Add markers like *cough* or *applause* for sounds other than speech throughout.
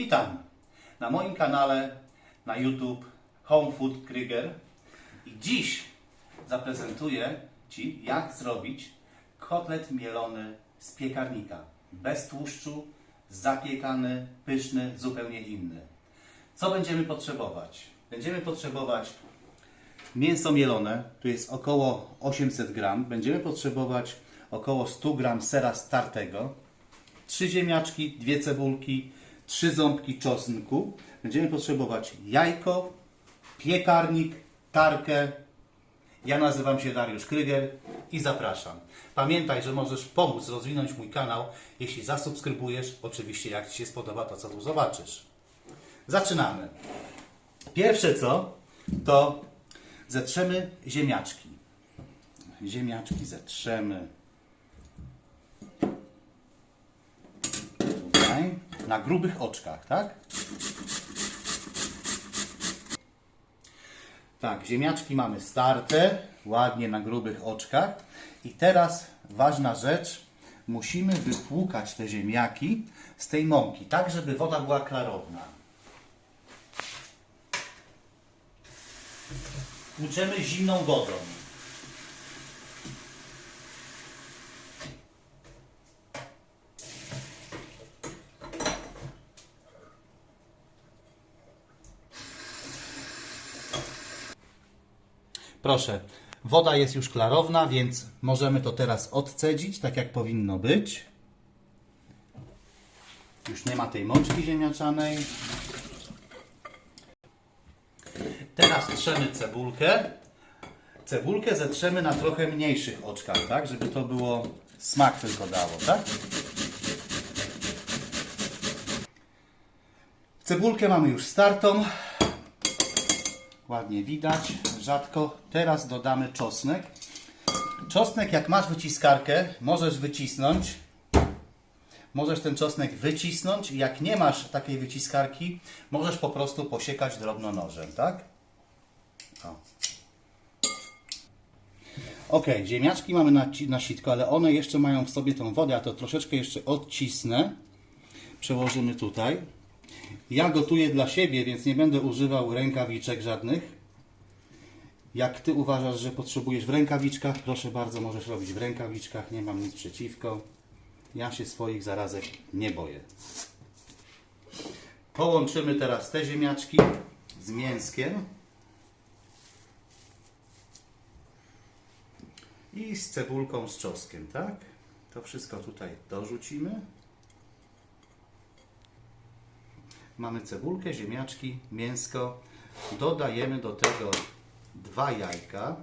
Witam na moim kanale na YouTube Home Food Krieger i dziś zaprezentuję Ci jak zrobić kotlet mielony z piekarnika. Bez tłuszczu, zapiekany, pyszny, zupełnie inny. Co będziemy potrzebować? Będziemy potrzebować mięso mielone, tu jest około 800 gram. Będziemy potrzebować około 100 gram sera startego, trzy ziemniaczki, dwie cebulki, trzy ząbki czosnku. Będziemy potrzebować jajko, piekarnik, tarkę. Ja nazywam się Dariusz Kryger i zapraszam. Pamiętaj, że możesz pomóc rozwinąć mój kanał, jeśli zasubskrybujesz, oczywiście jak Ci się spodoba to, co tu zobaczysz. Zaczynamy. Pierwsze co, to zetrzemy ziemniaczki. Ziemniaczki zetrzemy tutaj, na grubych oczkach, tak? Tak, ziemniaczki mamy starte, ładnie na grubych oczkach. I teraz ważna rzecz, musimy wypłukać te ziemniaki z tej mąki, tak żeby woda była klarowna. Tłuczemy zimną wodą. Proszę, woda jest już klarowna, więc możemy to teraz odcedzić, tak jak powinno być. Już nie ma tej mączki ziemniaczanej. Teraz trzemy cebulkę. Cebulkę zetrzemy na trochę mniejszych oczkach, tak? Żeby to było smak tylko dało, tak? Cebulkę mamy już startą. Ładnie widać, rzadko. Teraz dodamy czosnek. Czosnek, jak masz wyciskarkę, możesz wycisnąć. Możesz ten czosnek wycisnąć. Jak nie masz takiej wyciskarki, możesz po prostu posiekać drobno nożem, tak? O. Ok, ziemniaczki mamy na, na sitko, ale one jeszcze mają w sobie tą wodę. Ja to troszeczkę jeszcze odcisnę. Przełożymy tutaj. Ja gotuję dla siebie, więc nie będę używał rękawiczek żadnych. Jak Ty uważasz, że potrzebujesz w rękawiczkach, proszę bardzo, możesz robić w rękawiczkach, nie mam nic przeciwko. Ja się swoich zarazek nie boję. Połączymy teraz te ziemniaczki z mięskiem i z cebulką z czosnkiem, tak? To wszystko tutaj dorzucimy. Mamy cebulkę, ziemniaczki, mięsko. Dodajemy do tego dwa jajka.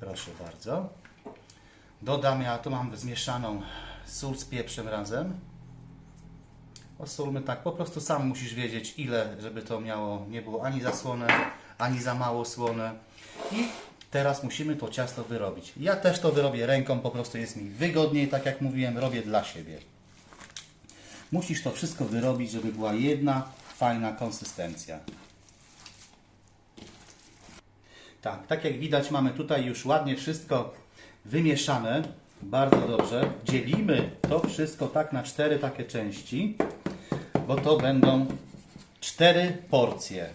Proszę bardzo. Dodam, ja tu mam zmieszaną sól z pieprzem razem. Osolmy tak, po prostu sam musisz wiedzieć ile, żeby to miało, nie było ani za słone, ani za mało słone. I teraz musimy to ciasto wyrobić. Ja też to wyrobię ręką, po prostu jest mi wygodniej, tak jak mówiłem, robię dla siebie. Musisz to wszystko wyrobić, żeby była jedna fajna konsystencja. Tak, tak jak widać mamy tutaj już ładnie wszystko wymieszane. Bardzo dobrze. Dzielimy to wszystko tak na cztery takie części, bo to będą cztery porcje.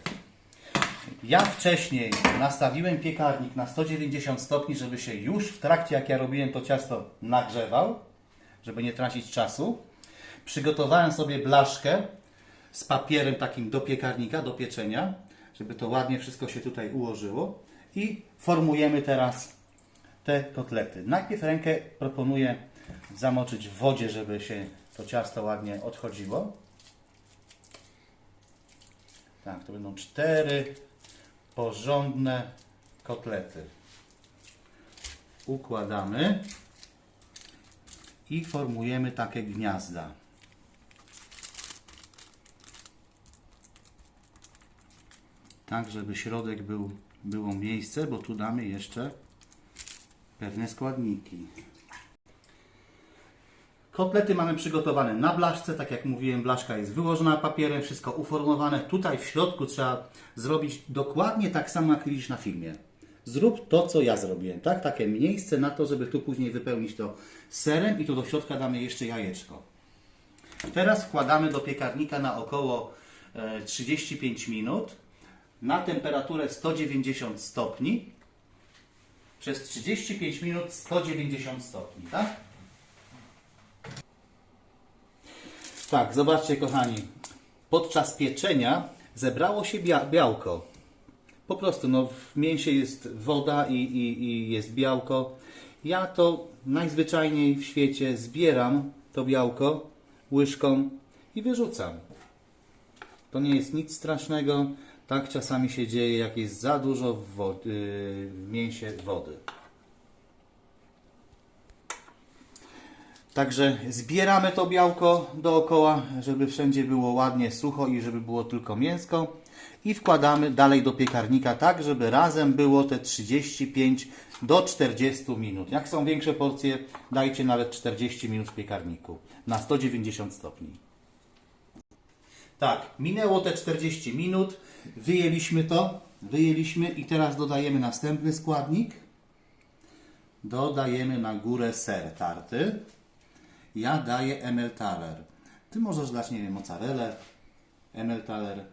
Ja wcześniej nastawiłem piekarnik na 190 stopni, żeby się już w trakcie jak ja robiłem to ciasto nagrzewał, żeby nie tracić czasu. Przygotowałem sobie blaszkę z papierem takim do piekarnika, do pieczenia, żeby to ładnie wszystko się tutaj ułożyło. I formujemy teraz te kotlety. Najpierw rękę proponuję zamoczyć w wodzie, żeby się to ciasto ładnie odchodziło. Tak, to będą cztery porządne kotlety. Układamy i formujemy takie gniazda. Tak, żeby środek był, było miejsce, bo tu damy jeszcze pewne składniki. Kotlety mamy przygotowane na blaszce, tak jak mówiłem, blaszka jest wyłożona papierem, wszystko uformowane. Tutaj w środku trzeba zrobić dokładnie tak samo, jak widzisz na filmie. zrób to, co ja zrobiłem, tak? Takie miejsce na to, żeby tu później wypełnić to serem i tu do środka damy jeszcze jajeczko. Teraz wkładamy do piekarnika na około e, 35 minut na temperaturę 190 stopni przez 35 minut 190 stopni, tak? Tak, zobaczcie kochani. Podczas pieczenia zebrało się bia- białko. Po prostu, no, w mięsie jest woda i, i, i jest białko. Ja to najzwyczajniej w świecie zbieram to białko łyżką i wyrzucam. To nie jest nic strasznego. Tak czasami się dzieje, jak jest za dużo w, wo- yy, w mięsie wody. Także zbieramy to białko dookoła, żeby wszędzie było ładnie sucho i żeby było tylko mięsko. I wkładamy dalej do piekarnika, tak żeby razem było te 35 do 40 minut. Jak są większe porcje, dajcie nawet 40 minut w piekarniku na 190 stopni. Tak, minęło te 40 minut, wyjęliśmy to, wyjęliśmy i teraz dodajemy następny składnik. Dodajemy na górę ser tarty. Ja daję Emmentaler. Ty możesz dać, nie wiem, mozzarellę, Emmentaler.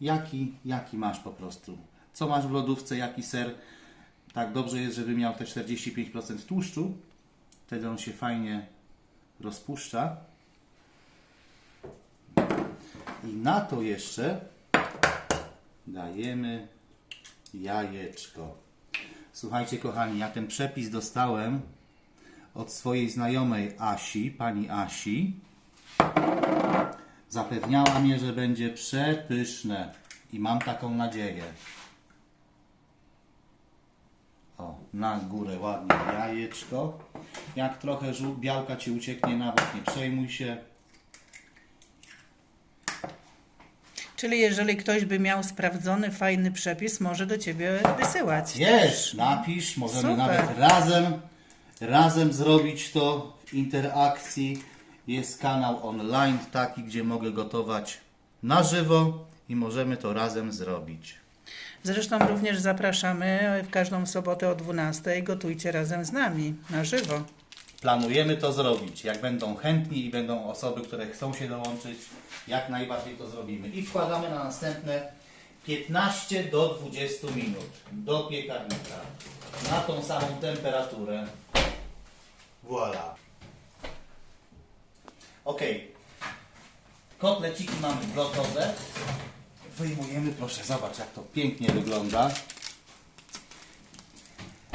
Jaki, jaki masz po prostu. Co masz w lodówce, jaki ser. Tak dobrze jest, żeby miał te 45% tłuszczu. Wtedy on się fajnie rozpuszcza. I na to jeszcze dajemy jajeczko. Słuchajcie, kochani, ja ten przepis dostałem od swojej znajomej Asi, pani Asi. Zapewniała mnie, że będzie przepyszne i mam taką nadzieję. O, na górę ładnie jajeczko. Jak trochę białka Ci ucieknie na bok, nie przejmuj się. Czyli jeżeli ktoś by miał sprawdzony, fajny przepis, może do Ciebie wysyłać. Jest, napisz, możemy Super. nawet razem, razem zrobić to w interakcji. Jest kanał online taki, gdzie mogę gotować na żywo i możemy to razem zrobić. Zresztą również zapraszamy w każdą sobotę o 12. Gotujcie razem z nami na żywo. Planujemy to zrobić. Jak będą chętni i będą osoby, które chcą się dołączyć, jak najbardziej to zrobimy. I wkładamy na następne 15 do 20 minut do piekarnika na tą samą temperaturę. Voilà. Ok. Kotleciki mamy gotowe. Wyjmujemy, proszę, zobacz jak to pięknie wygląda.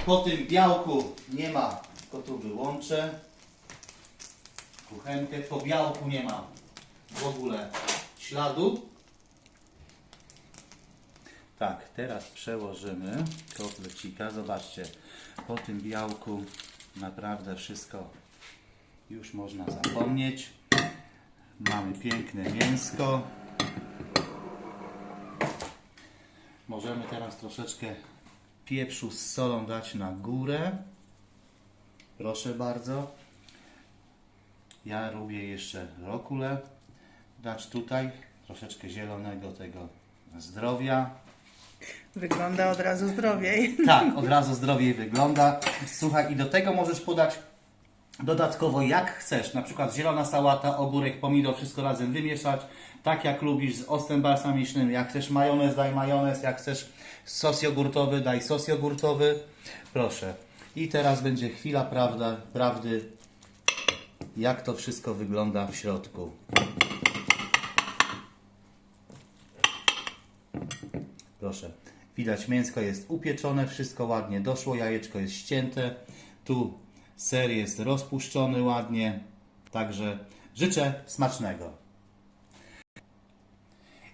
Po tym białku nie ma, tylko tu wyłączę kuchenkę. Po białku nie ma w ogóle śladu. Tak, teraz przełożymy kotlecika. Zobaczcie, po tym białku naprawdę wszystko już można zapomnieć. Mamy piękne mięsko. Możemy teraz troszeczkę pieprzu z solą dać na górę. Proszę bardzo. Ja lubię jeszcze rokule dać tutaj. Troszeczkę zielonego tego zdrowia. Wygląda od razu zdrowiej. *laughs* Tak, od razu zdrowiej wygląda. Słuchaj, i do tego możesz podać dodatkowo jak chcesz. Na przykład zielona sałata, ogórek, pomidor, wszystko razem wymieszać. Tak jak lubisz, z octem balsamicznym. Jak chcesz majonez, daj majonez. Jak chcesz sos jogurtowy, daj sos jogurtowy. Proszę. I teraz będzie chwila prawda, prawdy, jak to wszystko wygląda w środku. Proszę. Widać, mięsko jest upieczone, wszystko ładnie doszło, jajeczko jest ścięte. Tu ser jest rozpuszczony ładnie. Także życzę smacznego.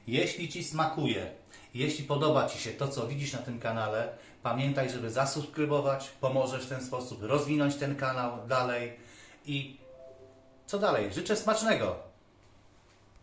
Jeśli Ci smakuje, jeśli podoba Ci się to, co widzisz na tym kanale, pamiętaj, żeby zasubskrybować. Pomożesz w ten sposób rozwinąć ten kanał dalej. I co dalej? Życzę smacznego.